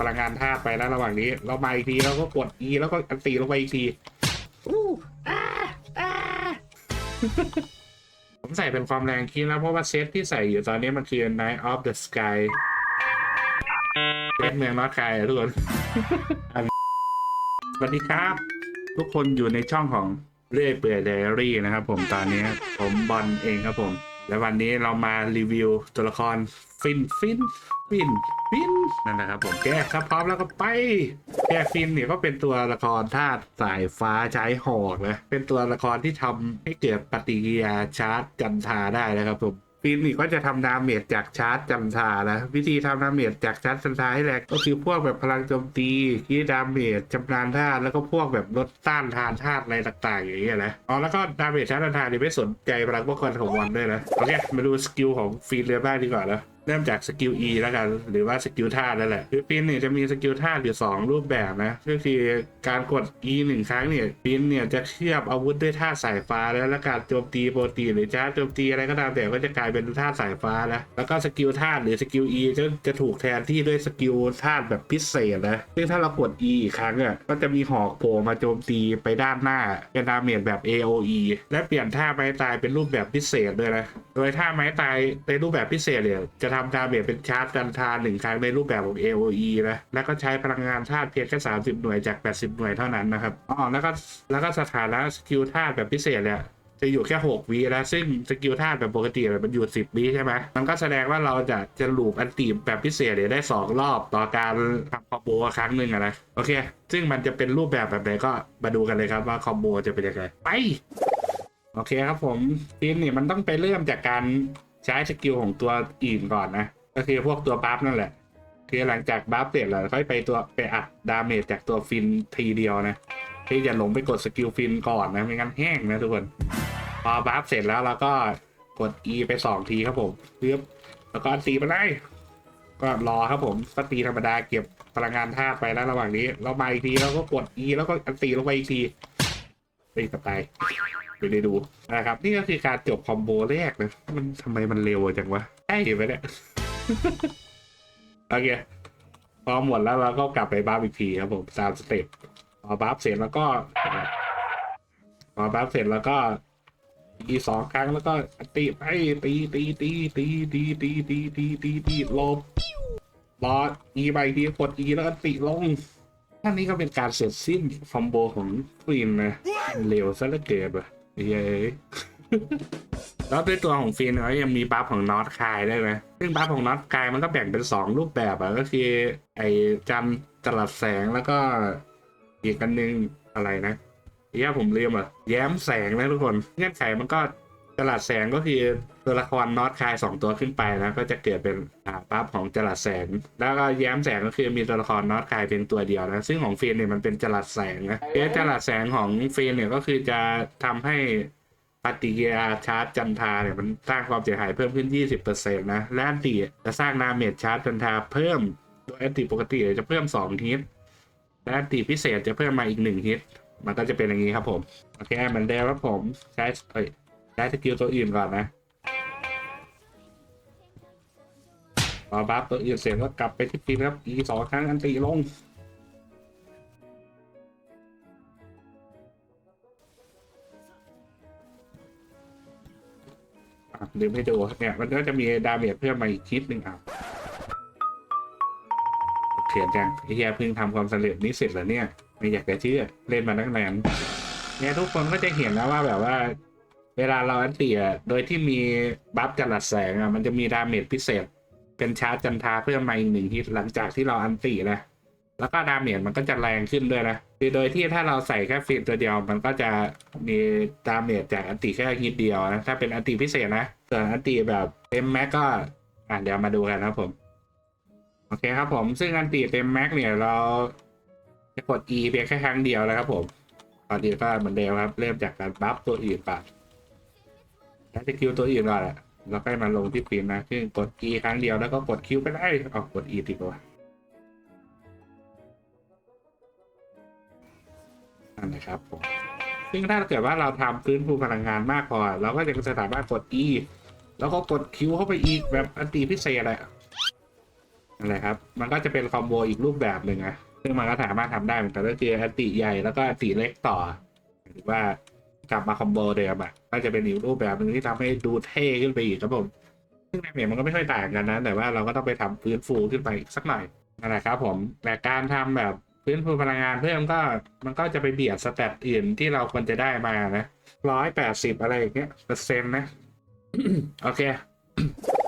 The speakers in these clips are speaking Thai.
พลังงานธาตุไปแล้วระหว่างนี้ เรามาอีกทีแล้วก็กด E แล้วก็อันตีลงไปอีกทีอู้อ่าอ่าผมใส่เป็นความแรงคิดแล้วเพราะว่าเซตที่ใส่อยู่ตอนนี้มันคือ Night of the Sky เซตเมืองนอตคายอะทุกคน สวัสดีครับ ทุกคนอยู่ในช่องของเรื่อยเปื่อยไดอารี่นะครับผมตอนนี้ผมบอลเองครับผม และวันนี้เรามารีวิวตัวละคร ฟินฟินฟินฟินนั่นนะครับผมแกถ้าพร้อมแล้วก็ไปแกฟินเนี่ยก็เป็นตัวละครธาตุสายฟ้าใช้หอกนะเป็นตัวละครที่ทำให้เกิดปฏิกิริยาชาร์จจันทาได้นะครับผมฟินนี่ก็จะทำดาเมจจากชาร์จจันทานะ วิธีทำดาเมจจากชาร์จจันทาให้แรงก็คือพวกแบบพลังโจมตีที่ดาเมจจำนานธาตุแล้วก็พวกแบบลดต้านทานธาตุอะไรต่างๆ อย่างเงี้ยนะอ๋อแล้วก็ดาเมจชาร์จจันทาเนี่ยไม่สนใจพลังป้องกันของวันด้วยนะโอเคมาดูสกิลของฟินเลยบ้างดีกว่านะ เริ่มจากสกิล E แล้วกัน หรือว่าสกิลท่านั่นแหละคือฟินเนี่ยจะมีสกิลท่าอยู่สองรูปแบบนะ ก็คือการกด E หนึ่งครั้งเนี่ยฟินเนี่ยจะเคลือบอาวุธด้วยท่าสายฟ้าแล้วและการโจมตีโปรตีหรือชาโจมตีอะไรก็ตามแต่ก็จะกลายเป็นท่าสายฟ้านะแล้วก็สกิลท่าหรือสกิล E จะจะถูกแทนที่ด้วยสกิลท่าแบบพิเศษนะซึ่งถ้าเรากด E อีกครั้งอะก็จะมีหอกโผล่มาโจมตีไปด้านหน้าเป็นดาเมจแบบ AOE และเปลี่ยนท่าไม้ตายเป็นรูปแบบพิเศษด้วยนะโดยท่าไม้ตายในรูปแบบพิเศษเนี่ยจะทำดาเมจเป็นชาร์จจันทราหนึ่งครั้งในรูปแบบของ AOE นะ แล้วก็ใช้พลังงานธาตุเพียงแค่ 30 หน่วยจาก 80 หน่วยเท่านั้นนะครับ อ๋อ แล้วก็ แล้วก็สถานะสกิลธาตุแบบพิเศษเนี่ยจะอยู่แค่ 6 วิแล้วซึ่งสกิลธาตุแบบปกติมันอยู่ 10 วิใช่ไหมมันก็แสดงว่าเราจะจะลูปอันตีแบบพิเศษเนี่ยได้ 2 รอบต่อการทำคอมโบครั้งหนึ่งนะโอเค ซึ่งมันจะเป็นรูปแบบแบบไหนก็มาดูกันเลยครับว่าคอมโบจะเป็นยังไงไป โอเคครับผมทีมนี่มันต้องไปเริ่มจากการ ใช้สกิลของตัวอื่นก่อนนะ ก็คือพวกตัวบัฟนั่นแหละ คือหลังจากบัฟเสร็จแล้วค่อยไปตัวไปอัดดาเมจจากตัวฟินทีเดียวนะที่จะหลงไปกดสกิลฟินก่อนนะไม่งั้นแห้งนะทุกคนพอบัฟเสร็จแล้วเราก็กด E ไปสองทีครับผมเรียบแล้วก็อันตีมาได้ก็รอครับผมก็ตีธรรมดาเก็บพลังงานธาตุไปแล้วระหว่างนี้ เรามาอีกทีแล้วก็กด E แล้วก็อันตีลงไปอีกทีตีกลับไป ไปได้ดูนะครับ นี่ก็คือการจบคอมโบแรกนะ มันทำไมมันเร็วจังวะใช่ไหมเนี่ยโอเคพอหมดแล้วเราก็กลับไปบัฟอีกทีครับผมตามสเต็ปพอบัฟเสร็จแล้วก็พอบัฟเสร็จแล้วก็อีสองครั้งแล้วก็ตีไปตีตีตีตีตีตีตีตีตีตีลบรออีไปทีกดอีแล้วก็ตีลงท่านี้ก็เป็นการเสร็จสิ้นคอมโบของควีนนะเร็วซะเหลือเกินว่ะ เย้แล้วด้วยตัวของฟีนเขายังมีบัฟของน็อตคายได้ไหมซึ่งบัฟของน็อตคายมันก็แบ่งเป็นสองรูปแบบอะก็คือไอ้จันจลัดแสงแล้วก็อีกกันหนึงอะไรนะเฮียผมลืมอะแย้มแสงนะทุกคนเงื่อนไขมันก็ จลัดแสงก็คือตัวละครน็อตคายสองตัวขึ้นไปนะก็จะเกิดเป็นอ่าบัฟของจลัดแสง แล้วก็แย้มแสงก็คือมีตัวละครน็อตคายเป็นตัวเดียวนะซึ่งของเฟีนเนี่ยมันเป็นจลัดแสงนะเอ๊ะจลัดแสงของเฟีนเนี่ยก็คือจะทำให้ปฏิกิริยาชาร์จจันทราเนี่ยมันสร้างความเสียหายเพิ่มขึ้น 20%นะและอันติจะสร้างดาเมจชาร์จจันทราเพิ่มโดยอันติปกติจะเพิ่ม2ฮิตและอันติพิเศษจะเพิ่มมาอีก1ฮิตมันก็จะเป็นอย่างนี้ครับผมโอเคเหมือนเดิมครับผมใช้เอ้ย ช้สกิลตัวอื่นก่อนนะพอบัฟตัวอื่นเสร็จก็กลับไปที่ปีนครับอีสองครั้งอันติลงอะลืมให้ดูเนี่ยมันก็จะมีดาเมจเพิ่มมาอีกคิดหนึ่งอะเขียนจังไอเฮียเพิ่งทำความสำเร็จนี้เสร็จแล้วเนี่ย ไม่อยากจะเชื่อเล่นมาตั้งนานเนี่ยทุกคนก็จะเห็นนะว่าแบบว่า เวลาเราอันตีอะโดยที่มีบัฟจรัสแสงอะมันจะมีดาเมจพิเศษ เป็นชาร์จจันทาเพิ่มมาอีกหนึ่งฮิตหลังจากที่เราอันตีนะแล้วก็ดาเมจมันก็จะแรงขึ้นด้วยนะคือโดยที่ถ้าเราใส่แค่ฟิลตัวเดียว มันก็จะมีดาเมจจากอันติแค่ฮิตเดียวนะถ้าเป็นอันติพิเศษนะส่วนอันติแบบเต็มแม็กก็อะเดี๋ยวมาดูกันนะครับผมโอเคครับผมซึ่งอันติเต็มแม็กเนี่ยเราจะกด E เพียงแค่ครั้งเดียวนะครับผมตอนนี้ก็เหมือนเดิมครับ เริ่มจากการบัฟตัวอื่นไป ใช้สกิลตัวอื่นก่อนแหละแล้วก็มาลงที่ฟิล์มนะซึ่งกด E ครั้งเดียวแล้วก็กดคิวไปได้ออกกด E ดีกว่านั่นนะครับผมซึ่งถ้าเกิดว่าเราทำพื้นภูพลังงานมากพอ เราก็จะสามารถกด E แล้วก็กดคิวเข้าไปอีกแบบอันตีพิเศษแหละนั่นแหละครับ มันก็จะเป็นคอมโบอีกรูปแบบหนึ่งอะซึ่งมันก็สามารถทำได้เหมือนกันก็คืออันติใหญ่แล้วก็อันติเล็กต่อ หรือว่า กลับมาคอมโบเดิมอะก็จะเป็นอีกรูปแบบหนึ่งที่ทำให้ดูเท่ขึ้นไปอีกครับผมซึ่งในเมจมันก็ไม่ค่อยต่างกันนะ แต่ว่าเราก็ต้องไปทำฟื้นฟูขึ้นไปอีกสักหน่อยนั่นแหละครับผมแต่การทำแบบฟื้นฟูพลังงานเพิ่มก็มันก็จะไปเบียดสแตทอื่นที่เราควรจะได้มานะร้อยแปดสิบอะไรอย่างเงี้ยเปอร์เซ็นต์นะ โอเค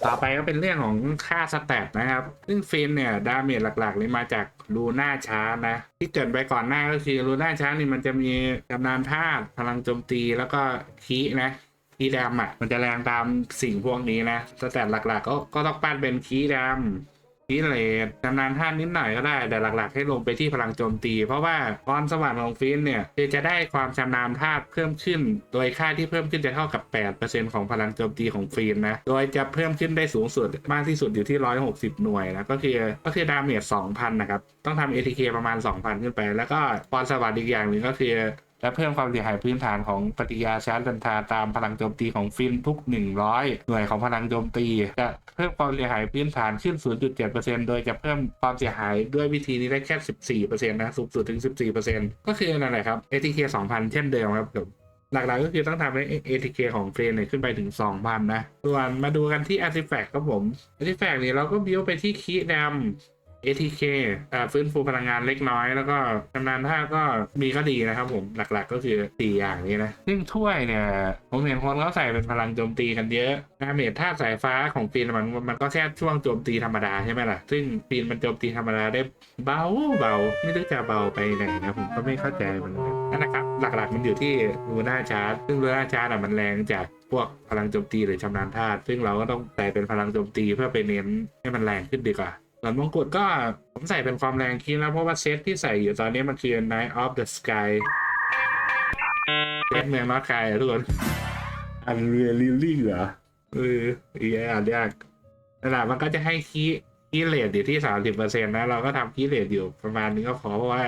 ต่อไปก็เป็นเรื่องของค่าสแตทนะครับ ซึ่งฟินเนี่ยดาเมจหลักๆเลยมาจากลูน่าชาร์นะ ที่เกิดไปก่อนหน้าก็คือลูน่าชาร์นี่มันจะมีกำนานธาตุพลังโจมตีแล้วก็คีนะคีดำอะมันจะแรงตามสิ่งพวกนี้นะสแตทหลักๆ ก็ก็ต้องปั้นเป็นคีดำ คีเลดจำนานท่านนิดหน่อยก็ได้ แต่หลักๆ ให้ลงไปที่พลังโจมตี เพราะว่าพรสวรรค์ของฟินเนี่ยคือจะได้ความชำนาญธาตุเพิ่มขึ้น โดยค่าที่เพิ่มขึ้นจะเท่ากับ 8%ของพลังโจมตีของฟินนะ โดยจะเพิ่มขึ้นได้สูงสุดมากที่สุดอยู่ที่ 160 หน่วยนะก็คือก็คือดาเมจ2,000 นะครับ ต้องทำ ATK ประมาณ 2,000 ขึ้นไป แล้วก็พรสวรรค์อีกอย่างหนึ่งก็คือ และเพิ่มความเสียหายพื้นฐานของปฏิกิริยาชาร์จดันทาตามพลังโจมตีของฟินทุก 100 หน่วยของพลังโจมตี จะเพิ่มความเสียหายพื้นฐานขึ้น 0.7%โดยจะเพิ่มความเสียหายด้วยวิธีนี้ได้แค่ 14%นะสูงสุดถึง 14%ก็คือนั่นแหละครับ ATK 2,000 เช่นเดิมครับผมหลักๆก็คือต้องทำให้ ATK ของเฟรนเนี่ยขึ้นไปถึง 2,000 นะ ส่วนมาดูกันที่ Artifact ครับผม Artifact นี่เราก็บิวไปที่คีย์ดำ ATK อ่าฟื้นฟูพลังงานเล็กน้อย แล้วก็ชำนาญท่าก็มีก็ดีนะครับผมหลักๆก็คือสี่อย่างนี้นะ ซึ่งถ้วยเนี่ย ผมเห็นคนเขาใส่เป็นพลังโจมตีกันเยอะดาเมจท่าสายฟ้าของปีนมันมันก็แค่ช่วงโจมตีธรรมดาใช่ไหมล่ะ ซึ่งปีนมันโจมตีธรรมดาได้เบาเบาไม่รู้จะเบาไปไหนนะผมก็ไม่เข้าใจเหมันกันนั่นนะครับ หลักๆมันอยู่ที่ลูน่าชาร์จซึ่งลูน่าชาร์จอะมันแรงจากพวกพลังโจมตีหรือชำนาญธาตุซึ่งเราก็ต้องใส่เป็นพลังโจมตีเพื่อไปเน้นให้มันแรงขึ้นดีกว่า ส่วนมงกุฎก็ผมใส่เป็นความแรงคิดแล้วเพราะว่าเซตที่ใส่อยู่ตอนนี้มันคือ Night of the Sky เซตเมืองนอตคายอะทุกคนอันเรียลิลลี่เหรอเอออีแอ่านยากนั่นแหละมันก็จะให้คีคีเลดอยู่ที่สามสิบเปอร์เซ็นต์นะ เราก็ทำคีเลดอยู่ประมาณนี้ก็พอเพราะว่า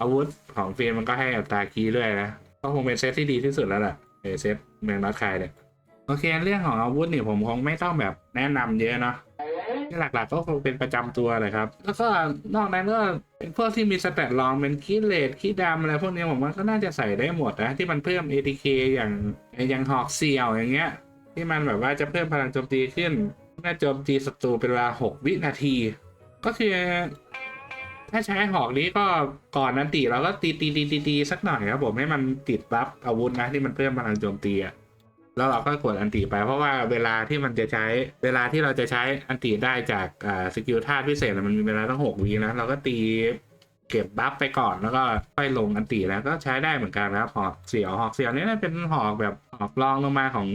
อาวุธของเฟรมมันก็ให้อัตราคีด้วยนะก็คงเป็นเซตที่ดีที่สุดแล้วแหละเออเซตเมืองนอตคายเนี่ยโอเคเรื่องของอาวุธเนี่ยผมคงไม่ต้องแบบแนะนำเยอะเนาะที่ หลักๆก็คงเป็นประจำตัวเลยครับ แล้วก็นอกนั้นก็เป็นพวกที่มีสแตทลองเป็นคีเลดคีดำอะไรพวกนี้ผมว่าก็น่าจะใส่ได้หมดนะที่มันเพิ่ม ATK อย่างอย่างหอกเซียวอย่างเงี้ย ที่มันแบบว่าจะเพิ่มพลังโจมตีขึ้นเมื่อโจมตีศัตรูเป็นเวลา 6 วินาที ก็คือ ถ้าใช้หอกนี้ก็ก่อนนันตีเราก็ตีตีตีตีสักหน่อยครับผมให้มันติดบัฟอาวุธนะที่มันเพิ่มพลังโจมตีอะ แล้วเราก็กดอันติไปเพราะว่าเวลาที่มันจะใช้เวลาที่เราจะใช้อันติได้จากสกิลธาตุพิเศษมันมีเวลาตั้งหกวินะเราก็ตีเก็บบัฟไปก่อนแล้วก็ค่อยลงอันติแล้วก็ใช้ได้เหมือนกันนะครับหอกเสียวหอกเสียวนี่น่าเป็นหอกแบบหอกรองลงมาของ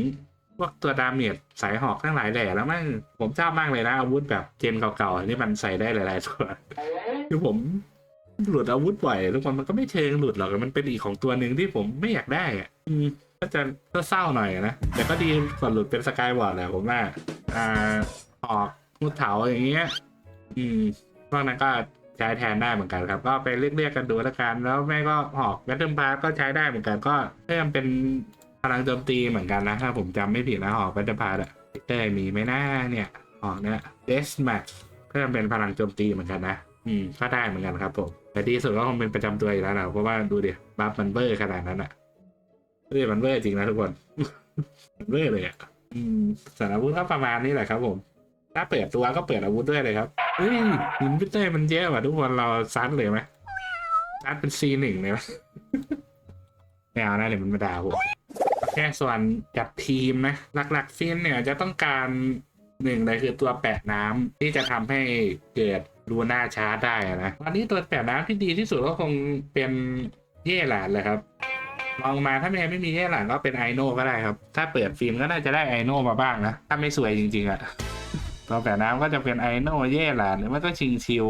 พวกตัวดาเมจสายหอกทั้งหลายแหล่แล้วมันผมชอบมากเลยนะ อาวุธแบบเจนเก่าๆที่มันใส่ได้หลายๆตัวคือผมหลุดอาวุธบ่อยทุกคนมันก็ไม่เชิงหลุดหรอกมันเป็นอีกของตัวหนึ่งที่ผมไม่อยากได้อะ ก็จะเศร้าหน่อยนะ แต่ก็ดีกว่าหลุดเป็นสกายวอร์ดแหละผมว่า อ่าออกมุดเถาอย่างเงี้ย อืมพวกนั้นก็ใช้แทนได้เหมือนกันครับ ก็ไปเรียกๆกันดูแล้วกัน แล้วแม่ก็หอกแบทเทิลพาร์ก็ใช้ได้เหมือนกัน ก็เพิ่มเป็นพลังโจมตีเหมือนกันนะถ้าผมจำไม่ผิดนะหอกแบทเทิลพาร์อะเต้ยมีไหมหนะเนี่ยหอกเนี่ยเดสแมทเพิ่มเป็นพลังโจมตีเหมือนกันนะ อืมก็ได้เหมือนกันครับผมแต่ดีสุดก็คงเป็นประจำตัวอยู่แล้วนะเพราะว่าดูดิบัฟมันเบอร์ขนาดนั้นอะ เฮ้ยมันเวอร์จริงนะทุกคนมันเวอร์เลยอะอืมสารอาวุธก็ประมาณนี้แหละครับ ผม ถ้าเปิดตัวก็เปิดอาวุธด้วยเลยครับเฮ้ยหินพิเต้มันเยอะว่ะทุกคนเราซัดเลยไหมซัดเป็นซีหนึ่งเลยไหมไม่เอานะเดี๋ยวมันมาด่าผมแค่ส่วนจัดทีมนะ หลักๆฟินเนี่ยจะต้องการหนึ่งเลยคือตัวแปะน้ำที่จะทำให้เกิดรูน่าชาร์จได้นะตอนนี้ตัวแปะน้ำที่ดีที่สุดก็คงเป็นเย่หลานแหละครับ ลองมาถ้าไม่ไม่มีเย่หลานก็เป็นไอโน่ก็ได้ครับ ถ้าเปิดฟิล์มก็น่าจะได้ไอโน่มาบ้างนะ ถ้าไม่สวยจริงๆอะตอนแตะน้ำก็จะเป็นไอโน่เย่หลานหรือไม่ก็ชิงชิว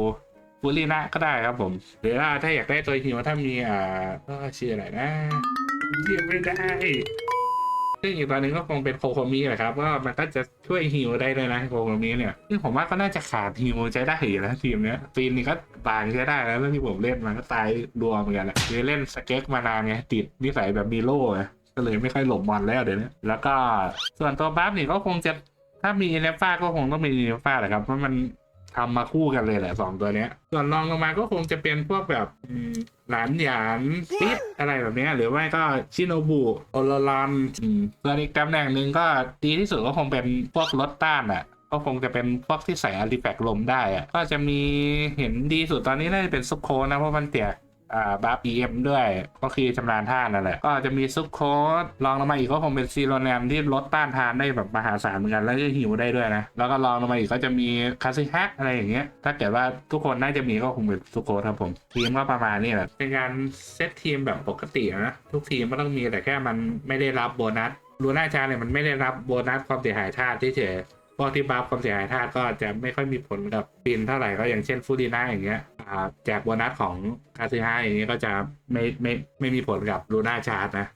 ฟูรีนะก็ได้ครับผมหรือว่าถ้าอยากได้ตัวฮิวถ้ามีอ่าก็ชื่ออะไรนะเดียวไม่ได้ ซึ่งอีกตัวหนึ่งก็คงเป็นโคโคมิแหละครับว่ามันก็จะช่วยฮิวได้เลยนะโคโคมิเนี่ยซึ่งผมว่าก็น่าจะขาดฮิวใช้ได้อยู่แล้วทีมเนี้ยฟีนนี่ก็บางใช้ได้แล้วเรื่องที่ผมเล่นมันก็ตายดวเหมือนกันแหละคือเล่นสเก็ตมานานไงติดนิสัยแบบมีโล่ไงก็เลยไม่ค่อยหลบบอลแล้วเดี๋ยวนี้แล้วก็ส่วนตัวบัฟนี่ก็คงจะถ้ามีเอเนฟ้าก็คงต้องมีเอเนฟ้าแหละครับเพราะมัน ทำมาคู่กันเลยแหละสองตัวเนี้ย ส่วนรองลงมาก็คงจะเป็นพวกแบบอืมหลานหยานปิดอะไรแบบเนี้ยหรือไม่ก็ชิโนบุโอลารันอืมส่วนอีกตำแหน่งหนึ่งก็ดีที่สุดก็คงเป็นพวกรถต้านอะก็คงจะเป็นพวกที่ใส่อาร์ติแฟกต์ลมได้อะก็จะมีเห็นดีสุดตอนนี้น่าจะเป็นซุปโคนะเพราะมันเตียก อ่าบาร์บีเอ็มด้วยก็คือชำนาญท่านั่นแหละ ก็จะมีซุปโค้ดลองลงมาอีกก็คงเป็นซีโรแนมที่ลดต้านทานได้แบบมหาศาลเหมือนกัน แล้วก็หิวได้ด้วยนะ แล้วก็ลองลงมาอีกก็จะมีคาซิฮะอะไรอย่างเงี้ย ถ้าเกิดว่าทุกคนน่าจะมีก็คงเป็นซุปโค้ดครับผม ทีมก็ประมาณนี้แหละ เป็นการเซตทีมแบบปกตินะ ทุกทีมก็ต้องมีแต่แค่มันไม่ได้รับโบนัสลูน่าจาเนี่ยมันไม่ได้รับโบนัสความเสียหายธาตุเฉยพวกที่บัฟความเสียหายธาตุก็จะไม่ค่อยมีผลกับปินเท่าไหร่ก็อย่างเช่นฟูดีน่าอย่างเงี้ย แจกโบนัสของคาซิฮาอย่างเงี้ก็จะไม่ไม่ไม่มีผลกับลูน่าชาร์จนะ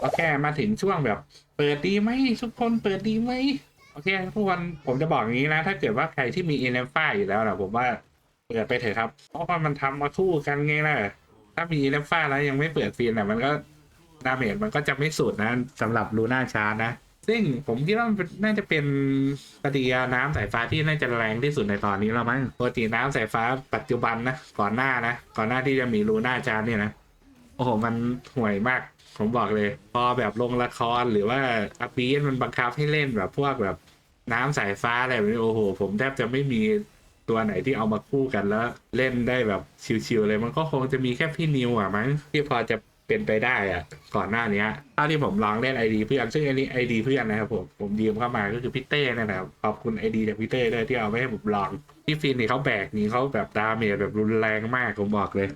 โอเคมาถึงช่วงแบบ เปิดดีไหมทุกคนเปิดดีไหมโอเคทุกคนผมจะบอกอย่างนี้นะ ถ้าเกิดว่าใครที่มีเอเนฟ้าอยู่แล้วนะผมว่าเปิดไปเถอะครับ เพราะว่ามันทำมาคู่กันไงล่ะถ้ามีเอเนฟ้าแล้วยังไม่เปิดฟินอะมันก็ดาเมจมันก็จะไม่สุดนะสำหรับลูน่าชาร์จนะ ซึ่งผมคิดว่ามันน่าจะเป็นปฏิกิริยาน้ำสายฟ้าที่น่าจะแรงที่สุดในตอนนี้แล้วมั้งปกติน้ำสายฟ้าปัจจุบันนะก่อนหน้านะก่อนหน้าที่จะมีลูน่าจานเนี่ยนะโอ้โหมันห่วยมากผมบอกเลย พอแบบลงละครหรือว่าอาปีนมันบังคับให้เล่นแบบพวกแบบน้ำสายฟ้าอะไรแบบนี้โอ้โห ผมแทบจะไม่มีตัวไหนที่เอามาคู่กันแล้ว เล่นได้แบบชิวๆเลยมันก็คงจะมีแค่พี่นิวอะมั้งที่พอจะ เป็นไปได้อะก่อนหน้านี้เท่าที่ผมลองเล่นไอดีเพื่อนซึ่งอันนี้ไอดีเพื่อนนะครับผมผมยืมเข้ามาก็คือพี่เต้นั่นนะครับขอบคุณไอดีจากพี่เต้ด้วยที่เอาไว้ให้ผมลองพี่ฟินนี่เขาแบกนี่เขาแบบดาเมจแบบรุนแรงมากผมบอกเลย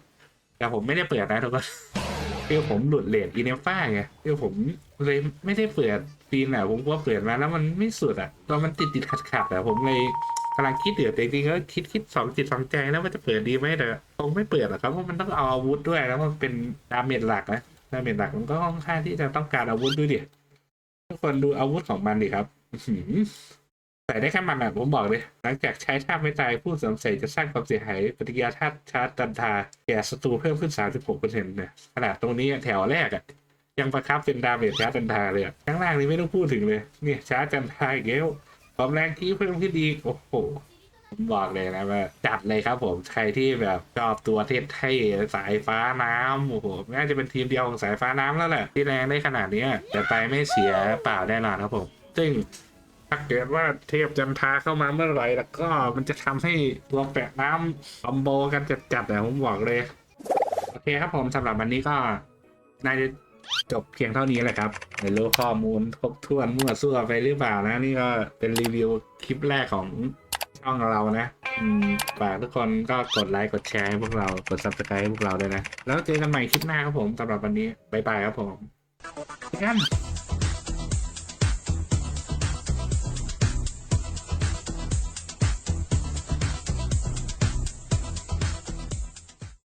แต่ผมไม่ได้เปิดนะทุกคนคือผมหลุดเลทอีเนฟ้าไงคือผมเลยไม่ได้เปิดฟีนอะผมก็เปิดมาแล้วมันไม่สุดอะตอนมันติดติดขัดขัดอะผมเลย กำลังคิดเดือดจริงๆก็คิดคิดสองจิตสองใจแล้วว่าจะเปิดดีไหมแต่คงไม่เปิดหรอกครับเพราะมันต้องเอาอาวุธด้วยแล้วมันเป็นดาเมจหลักนะดาเมจหลักมันก็ค่อนข้างที่จะต้องการอาวุธด้วยดิทุกคนดูอาวุธของมันดิครับอื้อหือใส่ได้แค่มันอะผมบอกเลย หลังจากใช้ท่าไม่ตายผู้สวมใส่จะสร้างความเสียหายปฏิกิริยาธาตุชาร์จตันทาแก่ศัตรูเพิ่มขึ้น 36เปอร์เซ็นต์นี่ยขนาดตรงนี้แถวแรกอะ่ะยังประคับเป็นดาเมจชาร์จจันทาเลยข้างล่างนี้ไม่ต้องพูดถึงเลยเนี่ยชาร์จจันทาอีกแล้ว ความแรงที่เพิ่มขึ้นอีโอ้โหผมบอกเลยนะว่าจัดเลยครับผมใครที่แบบชอบตัวเทศเท่สายฟ้าน้ำโอ้โหน่าจะเป็นทีมเดียวของสายฟ้าน้ำแล้วแหละที่แรงได้ขนาดนี้แต่ไปไม่เสียเปล่าแน่นอนครับผม ซึ่งถ้าเกิดว่าเทพจันทาเข้ามาเมื่อไหร่แล้วก็มันจะทำให้ตัวแปะน้ำคอมโบกันจัดๆแต่ผมบอกเลย โอเคครับผมสำหรับวันนี้ก็น่าจะ จบเพียงเท่านี้แหละครับไม่รู้ข้อมูลครบถ้วนมั่วซั่วไปหรือเปล่านะ นี่ก็เป็นรีวิวคลิปแรกของช่องเรานะฝากทุกคนก็กดไลค์กดแชร์ให้พวกเรากด subscribe ให้พวกเราด้วยนะ แล้วเจอกันใหม่คลิปหน้าครับผมสำหรับวันนี้บ๊ายบายครับผมกัน